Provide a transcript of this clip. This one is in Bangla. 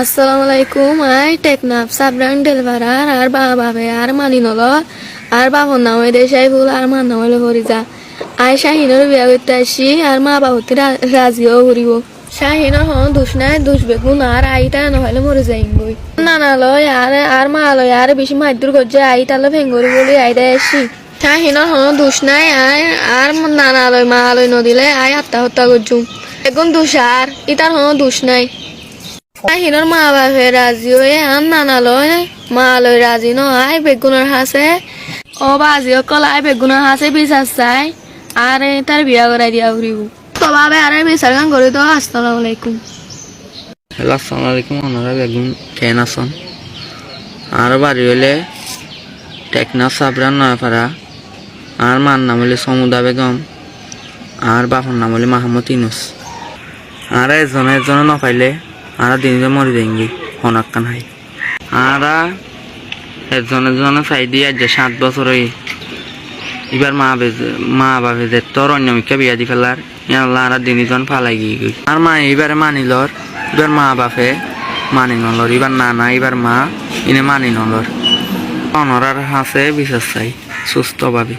আসসালামু আলাইকুম আই, টেকনাফ সাবরান ডেলভারার আর বাবে আর মানি আর বাবর নাম হইলে সাইফুল, আর মার নাম হইলে ফরিজা। আই, শাহিনের বিয়া করতে আসি, আর মা বাবতি রাজিও করিব শাহিনের হন দুষ নাই, দুষ বেগুন, আর আই তাই নহলে মরে যাইম বই নানা লয়, আর আর মা লয়, আর বেশি মাইদুর করছে আই তালে ভেঙ্গরি বলি আই দেয় আসি। শাহিনের হন দুষ নাই, আই, আর নানা লয়, মা লয় নদিলে আই আত্মহত্যা করছুম এখন দুষ, আর ইতার হন দুষ নাই। হিনর মা বাপে রাজি হয়ে আন নানা লয় মা লয় রাজি ন, আই বেগুনের হাসে ও বাজি অকল আই বেগুনের হাসে বিচার চাই। এ তার বিয়া করাই দিয়া ঘুরিব তো বাবে আর বিচার গান করে তো, আসসালামু আলাইকুম। হ্যালো আসসালামু আলাইকুম ওনারা বেগুন কেন আছেন? আর বাড়ি হইলে টেকনা সাবরান নয়াপাড়া আর মার নাম হইলে সমুদা বেগম। আর বাপর নাম হলে মাহমুদ ইনুস আর এজনে এজনে নপাইলে। আর দিনজন মরি যাইঙ্গি হনাক্কান হাই। আর এজন এজনে চাই দিয়ে আজ সাত বছর হই। এবার মা বেজে, মা যে তোর অন্যমিকা বিয়া দি ফেলার। ইয়াল্লা আর দিনজন ফালাই গিয়ে গই। আর মা এবারে মানিলর এবার মা বাপে মানি নলর। এবার না না এবার মা ইনে মানি নলর। অনরার হাসে বিশেষ চাই সুস্থভাবে